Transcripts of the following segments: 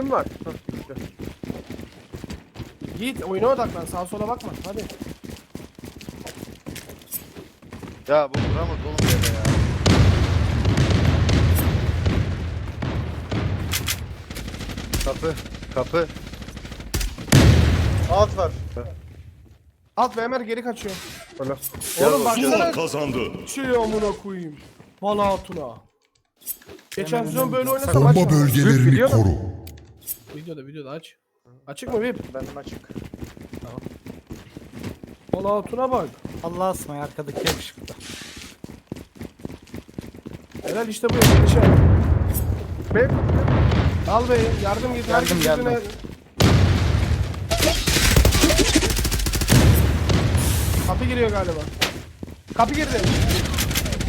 Pingim var. Hah. Yiğit oyuna odaklan sağa sola bakma hadi. Ya bu vuramaz oğlum böyle ya. Kapı. Kapı. Alt var. Alt ve Ömer geri kaçıyor. Öyle. Oğlum baksana Zula kazandı. şey amına koyayım. Bala hatuna. Geçen sezon böyle oynasam aç. Bomba bölgelerini biliyor musun? koru. Videoda videoda aç. Açık mı Vip? Benim açık. Bala hatuna bak. Allah asmayı arkadaki yakışıklı. Helal işte bu şey. Be Al be yardım git. Geldim, herkes birbirine- Kapı giriyor galiba. Kapı girdi.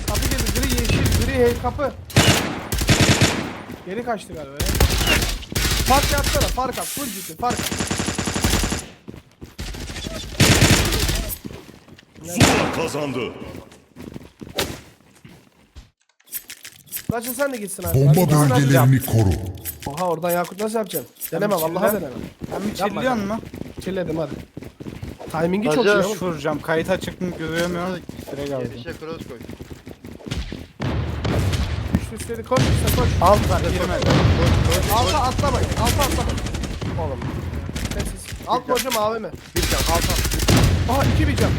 Kapı girdi. Gri yeşil, gri hey kapı. Geri kaçtı galiba ya. Fark yapsana, fark at. Full ciddi, fark at. Zula kazandı. Laçın sen de gitsin abi. Bomba Nasıl yapacağım? bölgelerini koru. Oha oradan Yakut nasıl yapacaksın? Denemem, bir Allah'a çille. denemem. Sen mi Yapma çilliyorsun mu? Çilledim hadi. Timingi çok iyi Hacı, oğlum. Vuracağım. Kayıt açık mı göremiyorum. Süre geldi. Gelişe cross koy. Üstleri koş, işte koş. Alt var girmedi. Alta atlamayın, alta atlamayın. Oğlum. Sessiz. Alt mı hocam AVM? bir can alta. Aha iki bir can.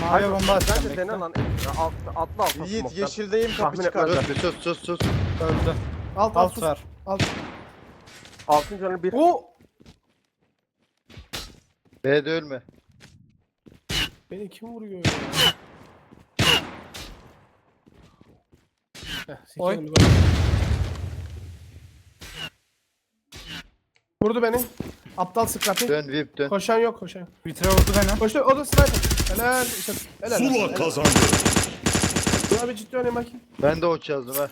Maviye bomba atacağım. Bence dene lan. Alt, atla alta. Yiğit yeşildeyim kapı Tahmin çıkar. etmez. Sus sus sus. Öldü. Alt alt, var. Alt. Altın canı bir. O B'de ölme. beni kim vuruyor ya? Heh, Oy. sikerim gol. Vurdu beni. Aptal scrappy. Dön VIP dön. Koşan yok koşan yok. Vitre vurdu beni. Koştu o da sniper. Helal. işte, Helal. Zula helal. kazandı. Dur Abi ciddi oynayayım bakayım. Ben de oç yazdım ha.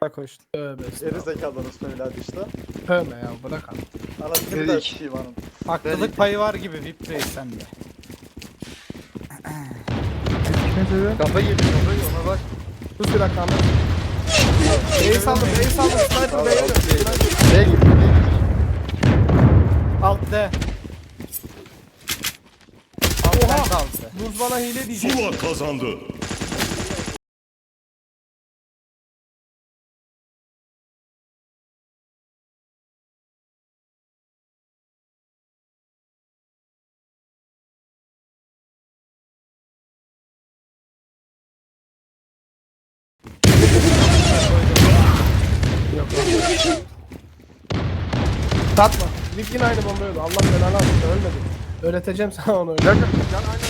Bak koştu. Tövbe Geri estağfurullah. zekalarınız evladı işte. Tövbe ya bırak abi. Anasını da Dedik. sikeyim hanım. Haklılık payı var gibi VIP Reis sende. Kafa girdi kafa girdi ona bak. Dur bir dakika Ahmet. B'yi saldım, B'yi saldım. Sniper B'ye dön. Sniper. B girdi B girdi. Alt D. Alt D. Buz bana hile diyecek. Zula kazandı. Satma. Lig yine aynı bomba yiyordu. Allah belanı alsın ölmedi. Öğreteceğim sana onu öyle. Can can aynen.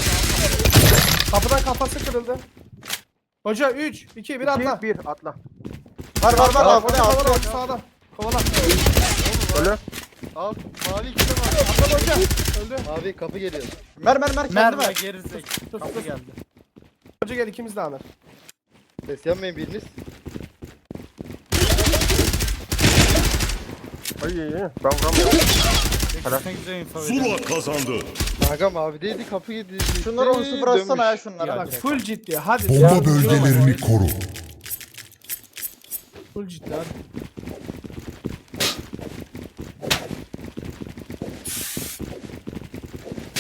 Kapıdan kafası kırıldı. Hoca 3, 2, 1 atla. Bir, bir atla. Var var var. Kovala Abi, kovala sağda. Kovala. Öyle. Al. Mavi ikide var. Atla hoca. Öldü. Mavi kapı geliyor. Mer mer mer kendi ver. gerizek. Kapı geldi. Hoca gel ikimiz de Amer. Ses yapmayın biriniz. Ay iyi iyi. Ben vuramıyorum. Ne güzel info Zula veriyorsun. kazandı. Kanka mavideydi kapı girdi. Şunları onu sıfır atsana ya şunlara. Bak full ciddi hadi. Bomba bölgelerini koru. Full ciddi hadi.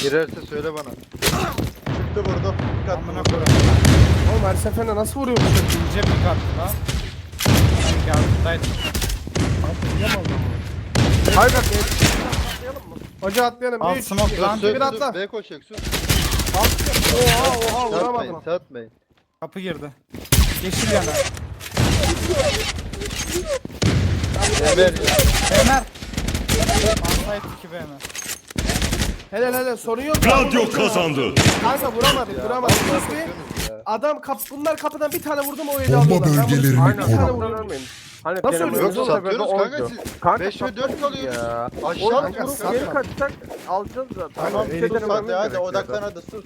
Girerse söyle bana. Çıktı. Dikkat Amına koyayım. Oğlum her seferinde nasıl vuruyormuş? İnce bir kattı lan. Ben Yargıdaydım. Hayır bak. Atlayalım mı? Hoca atlayalım. Al 3, smoke 2, lan. 1 atla. B koşacak sus. Oha oha vuramadım. satmayın. Kapı girdi. Yeşil yana. Ömer Ömer. Ansayt 2 be Ömer. Helal helal sorun yok. Gladio kazandı. Kanka vuramadık vuramadık. Bir. Adam kap bunlar kapıdan bir tane vurdum o Bomba alıyorlar. Ben bölgelerini Aynen. bir tane koru. Hani Nasıl ölüyoruz Yoksa oğlum? Sebebi satıyoruz kanka oydu. siz. Kanka 5 ve 4 kalıyoruz. Ya. Aşağı Oğlum vurup satma. geri kaçsak alacağız zaten. Tamam, Bir şey Sus denememiz hadi hadi odaklan hadi sus.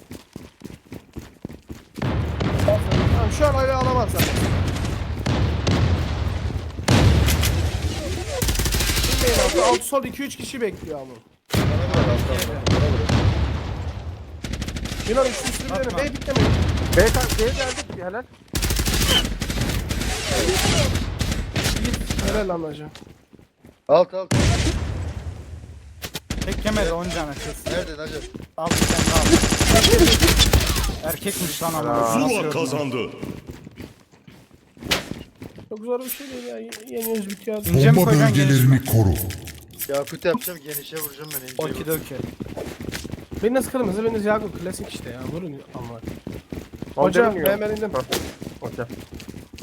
Tamam şu an eli alamaz zaten. Bilmeyin abi alt sol 2-3 kişi bekliyor ama. Yunan üçlü dene. B bitlemeyin. B kan B'ye geldik helal. Helal lan hocam. Alt alt. Tek yemedi 10 canı kız. Nerede Hacı? Al bir tane al. Erkekmiş lan ama. Nasıl Zula kazandı. Çok zor bir şey değil ya. Ye- Yeniyoruz bitiyor. İnce mi Bomba koyacaksın geniş mi? bölgelerini koru. Yakut yapacağım genişe vuracağım ben ince. Okidoki. Biriniz kırmızı biriniz Yakup. Klasik işte ya. Vurun ama. Hocam demiyor. ben indim.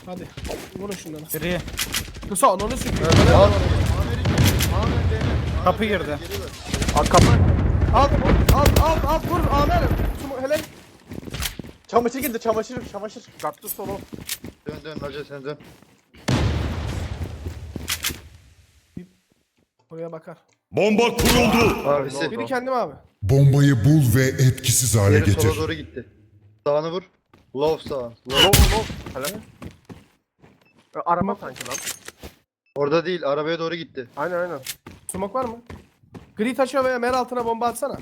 Hadi. Vurun şunları. Gri. Kısa onu sürüyor. Al. Kapı girdi. Al kapı. Al al al al vur Amer. Şu helal. Çamaşır girdi çamaşır çamaşır. Kattı solu. Dön dön Hacı sen dön. Oraya bakar. Bomba kuruldu. Abisi. Biri kendim abi. Bombayı bul ve etkisiz hale Geri sola getir. doğru gitti. Sağını vur. Low sağ. Low. Low low. Helal. E, Araba sanki lan. Orada değil arabaya doğru gitti. Aynen aynen. Sumak var mı? Gri taşa veya mer altına bomba atsana.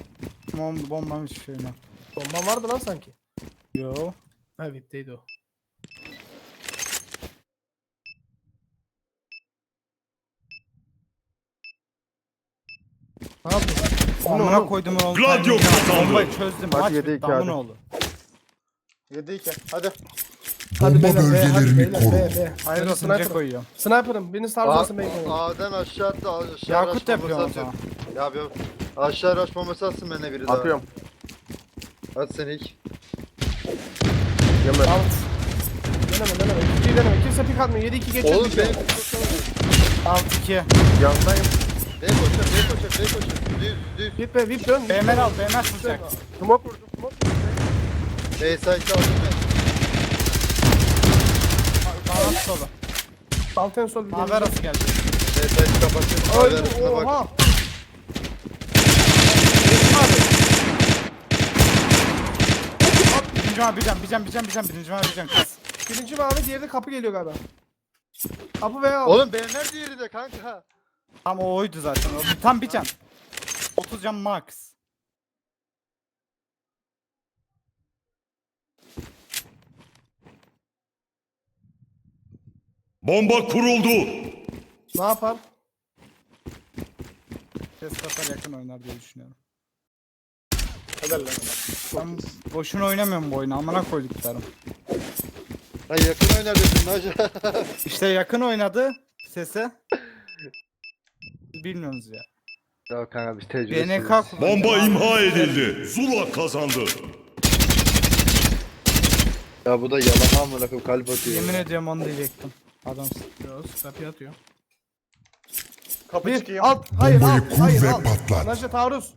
Bom bombamış şeyine. Bomba vardı lan sanki. Yo. Ha VIP'teydi o. Ne yapıyorsun? Amına koydum oğlum. Gladio kazandı. Bombayı çözdüm. Hadi Maç yedi bitti. iki hadi. Amına oldu. 7 2. Hadi. Hadi Bomba beyler, be, hadi bölgelerini beyler, koru. be, be. Hayır olsun ince sniper. koyuyorum. Sniper'ım. Biriniz tarzı olsun ben koyuyorum. A'dan aşağı attı. Aşağı Yakut rush yapıyor bombası o zaman. atıyor. Ya yapıyorum. Aşağı rush bombası atsın benimle biri daha. Atıyorum. At sen ilk. Yemez. Al. Deneme deneme. İkinciyi deneme. Kimse pik atmıyor. 7-2 geçiyor. Oğlum benim. Alt 2. Yandayım. B koşar, B koşar, B koşar. Düz, düz. VIP be VIP dön. BMR al. BMR tutacak. Smoke vurdum. Smoke vurdum. B site aldım ben. Sağdan solu. Alt en sol bir Mavi arası geldi. B site kapattım. Ay Abi arasına bak. oha. Birinci mavi bir can. Bir can bir can bir can. Birinci mavi bir can kız. Birinci mavi diğeri de kapı geliyor galiba. Kapı veya Oğlum B nerede yeri de kanka? Tam o oydu zaten. O, tam bir can. 30 can max. Bomba kuruldu. ne yapar? Ses kasar yakın oynar diye düşünüyorum. Helal lan. Ben boşuna oynamıyorum bu oyunu. Amına koyduklarım. Ha yakın oynar dedim hacı. İşte yakın oynadı sese. Bilmiyorsunuz ya. ya kanka biz tecrübesiz. BNK. Bomba imha edildi. Zula kazandı. Ya bu da yalan amına koyayım kalp atıyor. Yemin ya. ediyorum onu diyecektim. Adamsın. Yok kapıya atıyor. Kapı Bir çıkayım. alt. Hayır Bombayı alt. kur Hayır ve alt. patlat. Naşe taarruz.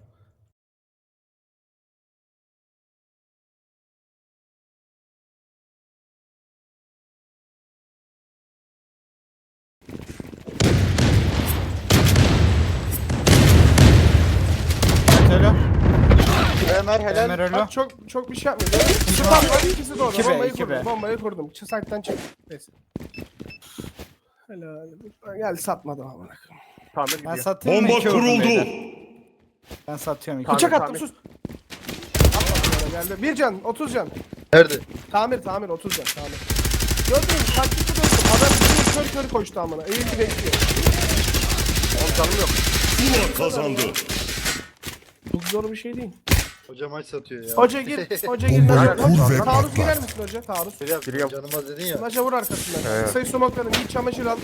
Ömer helal. Ömer öyle. Bak çok çok bir şey yapmıyor. Süper var ikisi doğru. 2B, Bombayı 2B. kurdum. Bombayı kurdum. Site'den çık. Neyse. Helal. Gel satmadım amına koyayım. Tamir Ben gidiyor. satayım mı? Bomba İki vurdum kuruldu. beyler. Ben satıyorum iki. Tamam. Bıçak attım tamir. sus. Bana, geldi. Bir can, 30 can. Nerede? Tamir, tamir, 30 can, tamir. Gördün mü? Taktikli dostum. Adam bir kör kör koştu amına. Eğildi bekliyor. Oğlum canım yok. Zula kazandı. Çok zor bir şey değil. Hoca maç satıyor ya. Hoca gir, hoca gir. Naca, kur ve taarruz girer misin hoca? Taarruz. Giriyorum. Giriyorum. Canım az dedin ya. Naca vur arkasından. Evet. Kısayı sumaklarım, iyi çamaşır al.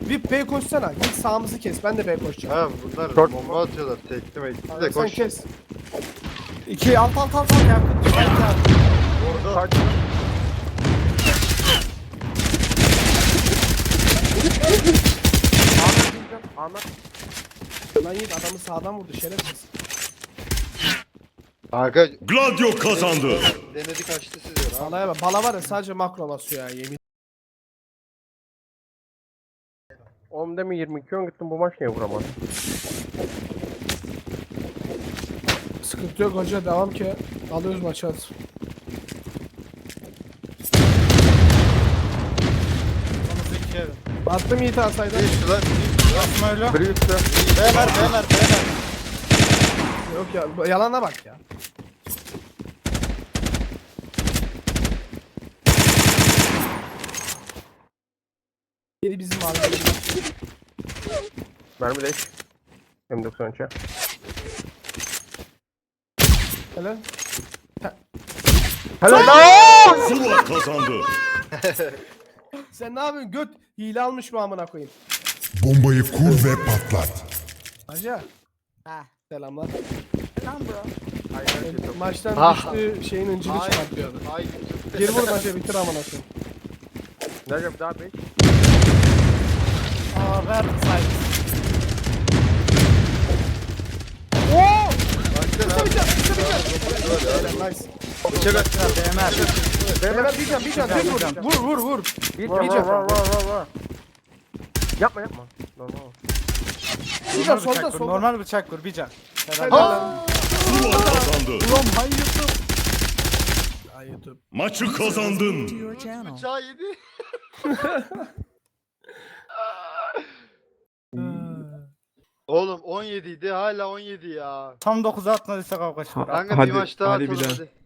Bir B koşsana. Git sağımızı kes. Ben de B koşacağım. Ha bunlar Dört. bomba atıyorlar. Tekli mekli de Abi, sen koş. kes. İki alt alt alt alt ya. Kaç. Ahmet diyeceğim. Ahmet. Lan Yiğit adamı sağdan vurdu şerefsiz. Kanka Gladio kazandı. denedik açtı sizi ya. Balaya bak. Bala var ya sadece makro basıyor ya yemin. 10'da mi 22 10 gittim bu maç niye vuramadım? Sıkıntı yok hoca devam ki. Alıyoruz maçı hadi. Sonumuz iki evet. Attım Yiğit'i alsaydı. Geçti lan. Yapma öyle. Biri üstte. Ömer Ömer Ömer. Yok ya yalana bak ya. Biri bizim abi. Mermi leş. M93'e. Helal. Helal. Zula kazandı. Sen ne yapıyorsun? Göt hile almış mı amına koyayım? Bombayı kur ve patlat. Hacı. Ha. Selamlar. Selam bro. Maçtan ah. düştü şeyin öncülü çıkartıyordu. Gir vur maçı bitir amına koyayım. Nerede daha 5? Hemen bir can bir can bir vur. Vur vur vur. Bir, Vur bir vur can. vur vur vur. Yapma yapma. Normal. Bir can solda solda. Normal bıçak vur bir can. Helal. Lan. Zula kazandı. Ulan hay YouTube. Ay YouTube. Maçı kazandın. Bıçağı yedi. Oğlum 17 idi hala 17 ya. Tam 9'a atmadıysa kavga çıkar. Kanka bir maç daha atalım hadi.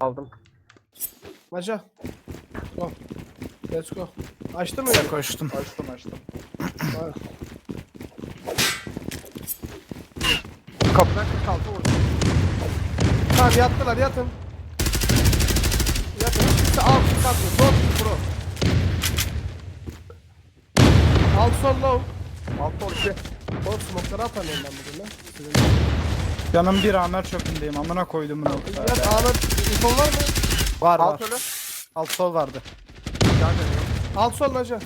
Aldım. Maça. Go. Let's go. Açtın mı? Ben koştum. Açtım açtım. Ha. Kapıdan 46 vurdu. Tamam yattılar yatın. Yatın. Hiç kimse alt kalkmıyor. Sol pro. Alt sol low. Alt sol 2. Sol smoke'ları atamıyorum ben bugün lan. Sizin- Canım bir Amer çöpündeyim. Amına koydum bunu. Yat Ahmet. İnfo var mı? Var var. Alt ölü. Alt sol vardı. Daha dönüyor. Alt sol Naca.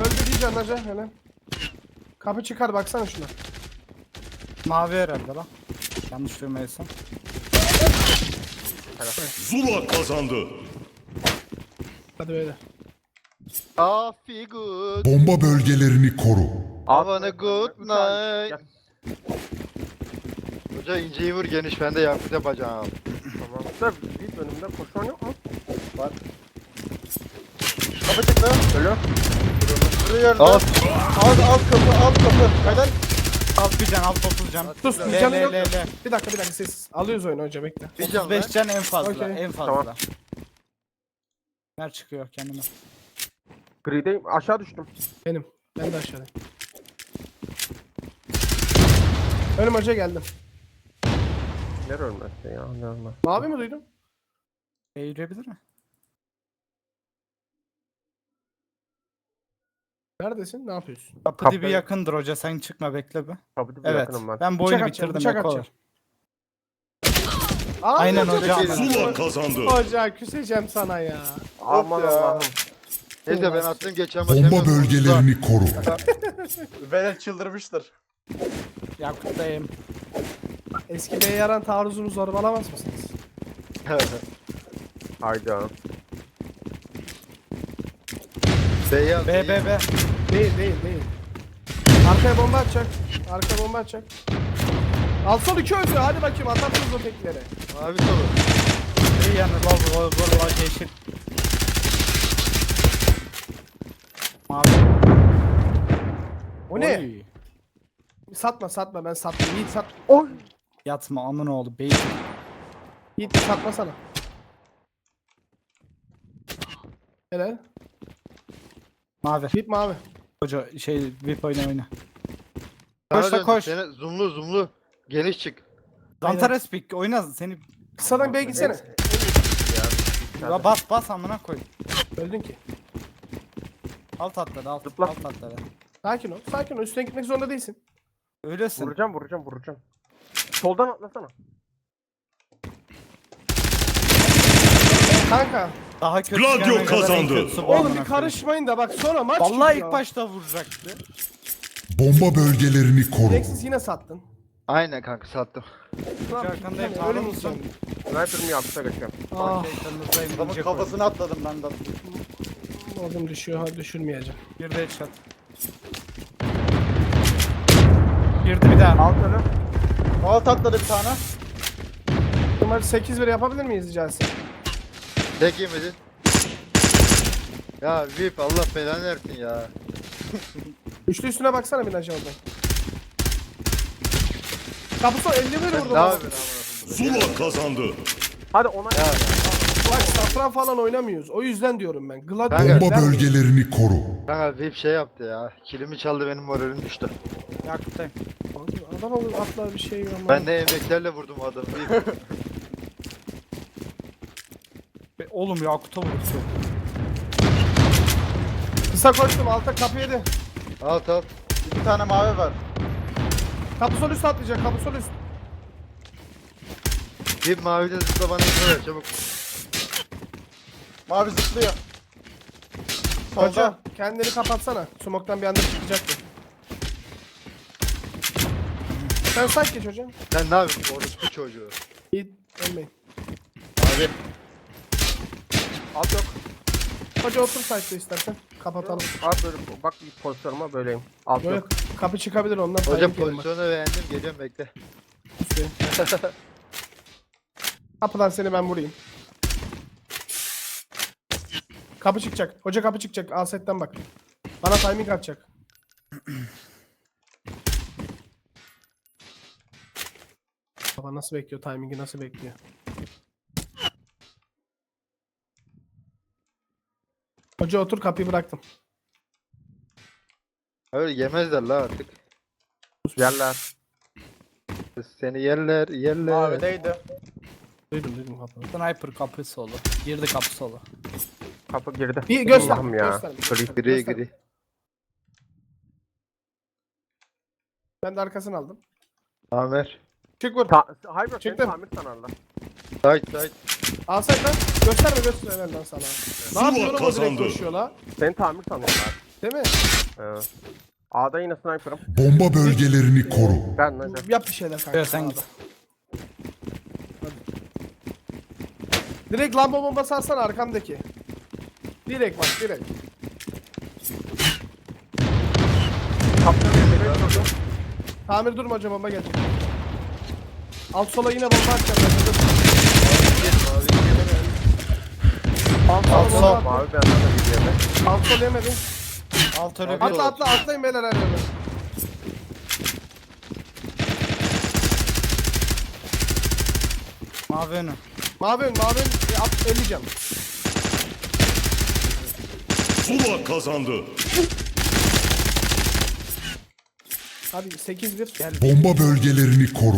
Öldü diyeceğim Naca. Hele. Kapı çıkar baksana şuna. Mavi herhalde lan. Yanlış duymayaysam. Zula kazandı. Hadi böyle. Afi good. Bomba bölgelerini koru. Have a good night. Hoca inceyi vur geniş ben de yapı da bacağım. Da bir önümde koşan yok mu? Kapı çıktı. Ölü. Vuruyor. Al. Alt alt kapı alt kapı. Helal. Alt bir can alt 30 can. Sus bir canı yok. Bir dakika bir dakika sessiz. Alıyoruz oyunu hoca bekle. Bir can 35 lan. can en fazla. Okey. En fazla. Tamam. Ver çıkıyor kendime. Gri'deyim. Aşağı düştüm. Benim. Ben de aşağıdayım. Önüm hoca geldim. Nereye ölmezse ya. Normal. Mavi mi duydum? E yürüyebilir mi? Neredesin? Ne yapıyorsun? Kapı Kapı- dibi yakındır hoca sen çıkma bekle bir. Kapıda bir Evet. yakınım ben. Ben bu Bıçak atacağım, bitirdim. bıçak atacağım. Aa, Aynen hoca. hocam. Zula kazandı. Hoca küseceğim sana ya. Aman ya. Allah'ım. Neyse ben attım geçen maç. Bomba hemen bölgelerini koru. Velet çıldırmıştır. Yakut'tayım. Eski beye yaran taarruzunuzu zorbalamaz mısınız? Hayda. Beyaz. B B B. Değil değil değil. Arkaya bomba atacak. Arkaya bomba atacak. Alt sol iki öldü. Hadi bakayım atarsınız o tekleri. Mavi solu. İyi yani lol lol lol lol yeşil. Mavi. O ne? Oy. Satma satma ben sattım. Yiğit sat. Oy. Yatma amın oğlu beyin. Yiğit satma sana. Helal. Mavi. Yiğit mavi. Hoca şey VIP oyna oyna. Koş da koş. Sene- zoomlu zoomlu. Geniş çık. Zantares pick oyna seni. Kısadan B'ye gitsene. Ya bas bas amına koy. Öldün ki. Alt atladı alt, Zıpla. alt atladı. Sakin ol. Sakin ol. Üstüne gitmek zorunda değilsin. Öylesin. Vuracağım vuracağım vuracağım. Soldan atlasana. Kanka. Daha kötü Gladio gelene kadar en kazandı. kötüsü bu Oğlum amına bir koyayım. karışmayın da bak sonra maç Vallahi gidiyor. ilk başta vuracaktı. Bomba bölgelerini koru. Gereksiz yine sattın. Aynen kanka sattım. Ne yapayım? arkandayım, Yani sağda Öyle mi mısın? istiyorsun? Sniper'ımı yapsa kaçıyorum. Ah. Adamın vuracak kafasını atladım ben de. Oğlum düşüyor. Hadi düşürmeyeceğim. oyun. Girdi headshot. Girdi bir daha. Alt ölü. Alt atladı bir tane. Bu maç 8 1 yapabilir miyiz rica etsem? Tek yemedin. Ya VIP Allah belanı versin ya. Üçlü üstüne baksana bir aşağıda. Kapısı 51 vurdu. Ne bana. yapıyorsun amına koyayım? Zula kazandı. Hadi ona Ya. Bak safran falan oynamıyoruz. O yüzden diyorum ben. Gladiator. Kanka, Bomba bölgelerini koru. Kanka VIP şey yaptı ya. Kilimi çaldı benim moralim düştü. Yakıttayım. Adam olur atlar bir şey ama. Ben de emeklerle vurdum adamı. VIP. Be- Oğlum Yakut'a vurdu. Kısa koştum alta kapı yedi. Alt alt. Bir tane mavi var. Kapı sol üst atlayacak kapı sol üst. VIP mavi de zıpla bana ver çabuk. Mavi zıplıyor. Solda. Hoca kendini kapatsana. Smoktan bir anda çıkacaktı. Sen saç geç hocam. Sen ne yapıyorsun orospu çocuğu? İyi ölmeyin. Abi Alt yok. Hoca otur saçta istersen. Kapatalım. Abi böyle bak bir pozisyonuma böyleyim. Alt Böyle yok. kapı çıkabilir ondan. hocam yerim bak. pozisyonu beğendim geliyorum bekle. Kapıdan seni ben vurayım. Kapı çıkacak. Hoca kapı çıkacak. Asetten bak. Bana timing atacak. Baba nasıl bekliyor? Timingi nasıl bekliyor? Hoca otur kapıyı bıraktım. Öyle yemezler la artık. Yerler. Seni yerler yerler. Mavideydi. Duydum duydum kapıyı. Sniper kapı solu. Girdi kapı solu. Kapı girdi. Bir göster. Allah'ım ya. göster, Gri. göster, Gri göster. gri. Ben de arkasını aldım. Amer. Çık vur. Ta Hayır bak seni Çıktım. tamir sanarlar. Sait sait. Alsay lan. Gösterme göster hemen lan sana. Ne yapıyor oğlum o direkt koşuyor la? Seni tamir sanıyorlar. Değil mi? Evet. A'da yine sniper'ım. Bomba bölgelerini koru. Ben hocam. Yap bir şeyler kanka. Evet, sen git. Direkt lamba bombası atsana arkamdaki. Direkt bak direkt. Tamir durma hocam bomba gelecek. Alt sola yine bomba atacağım. ben. Dur. Alt Alt sol. sol. Mavi benden de bir yeme. Alt sol yemedin. Alt öyle bir. Atla atla atlayın beyler her yerden. Mavi önü. Mavi ön mavi ön. E, at 50 cam. Zula kazandı. Hadi 8-1. Gel. Bomba bölgelerini koru.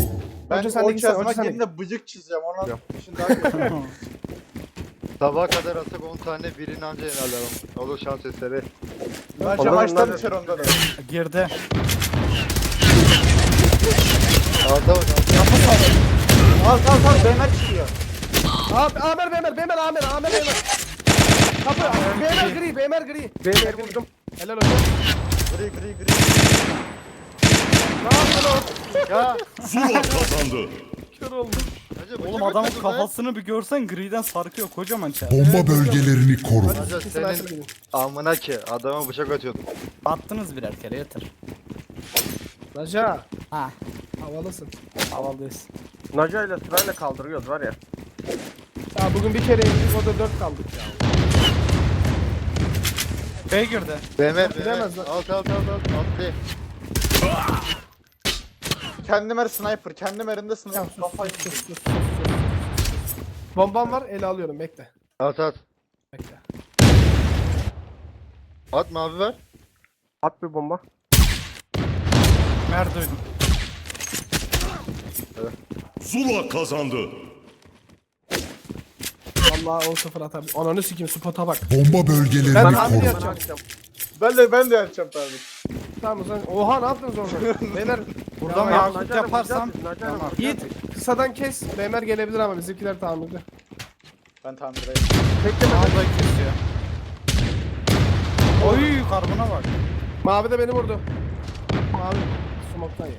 Ben Hoca sen de o gitsene, sen de yerine bıcık çizeceğim. Ona işin daha kötü. Sabaha kadar atsak 10 tane birini anca yenerler onu. Olur şans eseri. Ben Ondan çamaşırlar onlar- içer onda da. Girdi. Bak alta. Al al al Beymer çıkıyor. Abi Amer Bemer Bemer Amer Amer Bemer. Kapı. Bemer gri Bemer gri. Yer vurdum. Helal hocam. Gri gri gri. Ne yapıyorsun oğlum? Ya. Zula kazandı. Kör bıçak Oğlum adamın atıyordun kafasını bir görsen griden sarkıyor kocaman çar. Bomba bölgelerini koru. Hacı senin amına ki adama bıçak atıyordum. Attınız birer kere yeter. Raja. Ha. Havalısın. Havalıyız. Naca ile sırayla kaldırıyoruz var ya. Ya bugün bir kere indik o da 4 kaldık ya. B girdi. Bemer Gidemez bemer. lan. Alt alt alt alt. Atlı. Kendi mer sniper. Kendi merinde Ya sniper. sus Kafayı sus sus sus sus sus. Bombam var ele alıyorum bekle. At at. Bekle. At mavi ver. At bir bomba. Mer duydum. Zula kazandı. Vallahi 10-0 atabilir. Ananı sikeyim spota bak. Bomba Ben bölgelerini hamile koru. yapacağım. Ben de ben de yapacağım tabii. Tamam o zaman. Oha ne yaptınız orada? Beyler Buradan Ya, yakut yaparsam vuracağız biz, Naca ile tamam. vuracağız Yiğit biz. kısadan kes. Bemer gelebilir ama bizimkiler tamirde. Ben tamirdeyim. Bekleme. Vallahi kesiyor. Oy karbona bak. Mavi de beni vurdu. Mavi. Smoke'tan ya.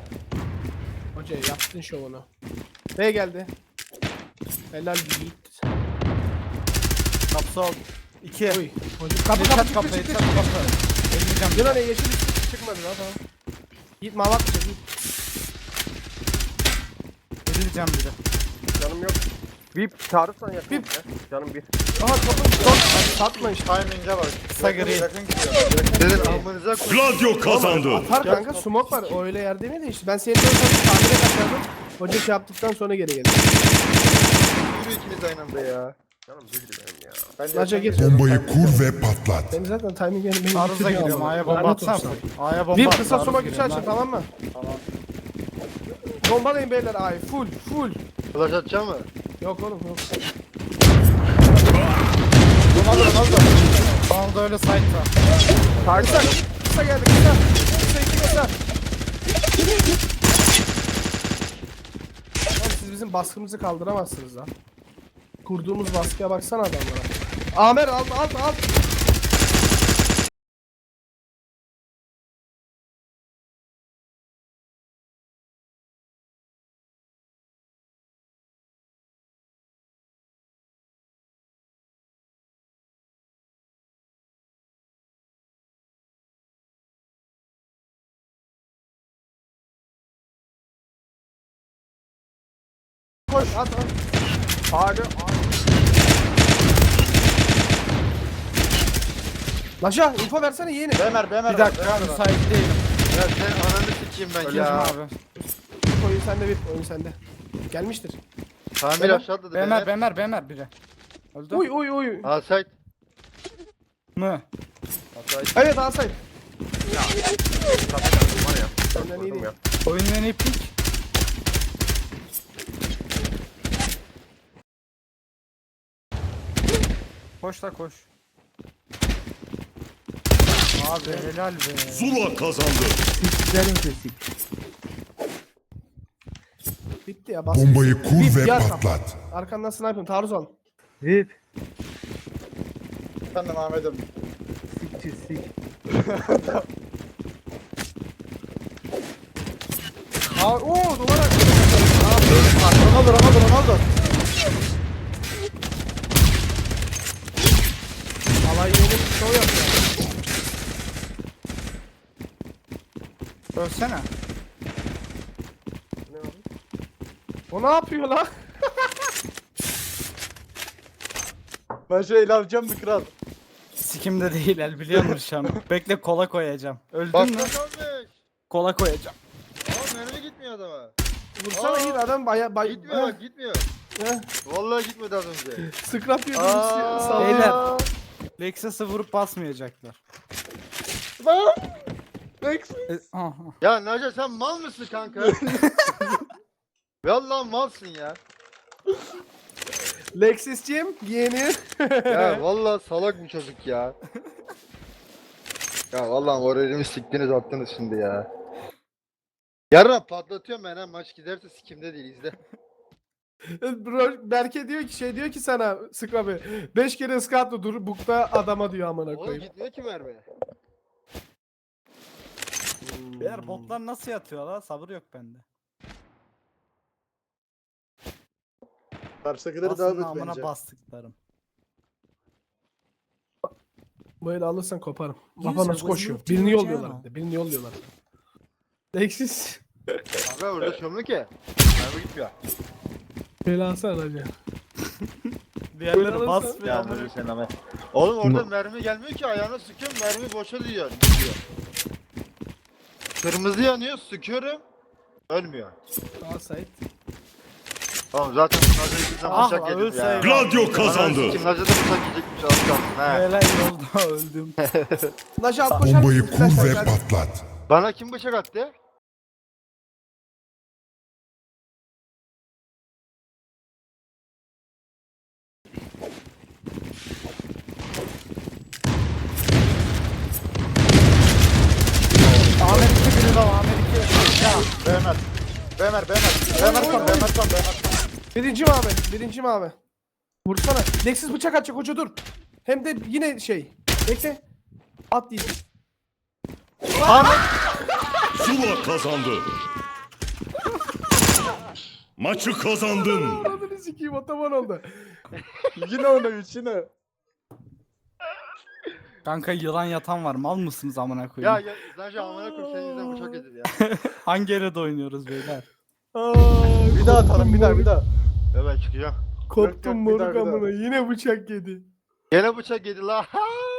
Hoca yaptın şovunu. B geldi. Helal Yiğit. Kapı sol. 2. Oy. Hoca kapı Bir kapı kapı, çat kapı. Eleyeceğim. Yılan yeşil çıkmadı lan tamam. Yiğit mavi atacak Yiğit. Eleyeceğim bir de. Canım yok. VIP çağırırsan yakın. Ya. Canım bir. Aha kapı son. Satma işte. Timing'e bak. Kısa Yakın, gri. yakın gidiyor. Senin amınıza koy. Gladio kazandı. Atar kanka smoke var. O öyle yerde mi değişti? Ben böyle tabii tamire kaçardım. Hoca şey yaptıktan sonra geri geldi. Yürü ikiniz aynı anda ya. Canım deli benim erken gir. Bombayı kur ve patlat. Benim zaten timing yerim beni Taarruza bitiriyor giriyorum. ama. A'ya bomba Lanet atsam. olsun. A'ya bomba Bir at, kısa giriyorum içersin lan. tamam mı? Tamam. Bombalayın beyler ay full full. Flash atacağım mı? Yok oğlum yok. Ronaldo Ronaldo. Ronaldo öyle site'da. Kısa kısa geldi kısa. Kısa iki kısa. Siz bizim baskımızı kaldıramazsınız lan. Kurduğumuz baskıya baksana adamlara. Amer alt alt alt. Koş at at. Hadi. Laşa info versene yeğenim. Bemer Bemer. Bir dakika müsait değilim. Ya sen ananı sikeyim ben Öldüm ya. abi. Oyun sende bir oyun sende. Gelmiştir. Tamir aşağı atladı. Bemer Bemer Bemer biri. Öldü Uy uy uy. Asayt. mı? Asayt. Evet Asay. Var ya. Senden iyi değil. ya. Oyunun en iyi pik. Koş da koş. Abi helal be. Zula kazandı. Güzelim sesi. Bitti ya bas. Bombayı kur Bir ve yar kap. patlat. Arkandan sniper taarruz al. Zip. Efendim Ahmet'im. Siktir sik. Aa, oo duvara. Ronaldo Ronaldo Ronaldo. Alay yeğenim şov yapıyor. Ölsene. O ne yapıyor lan? Ben şey el alacağım bir kral. Sikimde değil el biliyor musun şu an? Bekle kola koyacağım. Öldün Bak mü? kaç olmuş. Kola koyacağım. Aa mermi gitmiyor adama. Vursana Aa, iyi adam baya bay. Gitmiyor bak gitmiyor. Heh, Vallahi gitmedi az önce. Scrap yiyordu. Aa. sallıyor. Beyler. Lexus'ı vurup basmayacaklar. Lan. E. Ya Naca sen mal mısın kanka? Vallahi malsın ya. Lexus'cim yeğeni. Ya vallahi salak bu çocuk ya. Ya vallahi moralimi siktiniz attınız şimdi ya. Yarın patlatıyorum ben ha maç giderse sikimde değil izle. Bro, Berke diyor ki şey diyor ki sana Scrap'ı 5 kere ıskatla dur bukta adama diyor amına Oğlum koyayım. gitmiyor ki mermi. Beyler botlar nasıl yatıyor la? Sabır yok bende. Karşıdakileri daha Aslında amına bence. bastıklarım. Böyle alırsan koparım. Baba nasıl koşuyor? Birini yolluyorlar. bir de, Birini yolluyorlar. Lexus. Kanka orada şömlü ki. Mermi gitmiyor. Bela alsana hacı. Diğerleri alırsan- basmıyor. Ya amına Nuri sen ama. Oğlum orada mermi gelmiyor ki ayağına sıkıyorum mermi boşa diyor. Kırmızı yanıyor sıkıyorum. Ölmüyor. Daha Sait. Oğlum zaten Naca ikisinden Ah, bıçak yedim ya. Gladio kazandı. Kim Naca da bıçak yiyecekmiş az kalsın ha. Helal oldu öldüm. Naci alt koşar Bombayı mısın? kur Flash ve patlat. Bana kim bıçak attı? Ahmet 2 biri daha Ahmet 2. Ya Bemer. Bemer Bemer. Bemer son Bemer son Bemer son. Birinci mi abi? Birinci mi abi? Vursana. Lexus bıçak atacak hoca dur. Hem de yine şey. Bekle. At değil. Zula kazandı. Maçı kazandın. Anadını sikeyim otoban oldu. Yine ona üç yine. Kanka yılan yatan var mal mısınız amına koyayım? Ya ya Naca amına koyayım senin yüzünden bıçak yedi ya. Hangi yere de oynuyoruz beyler? Bir daha atalım bir daha bir daha. Evet çıkacağım. Koptum Yok, yok, bir daha, moruk amına. Yine bıçak yedi. Gene bıçak yedi la.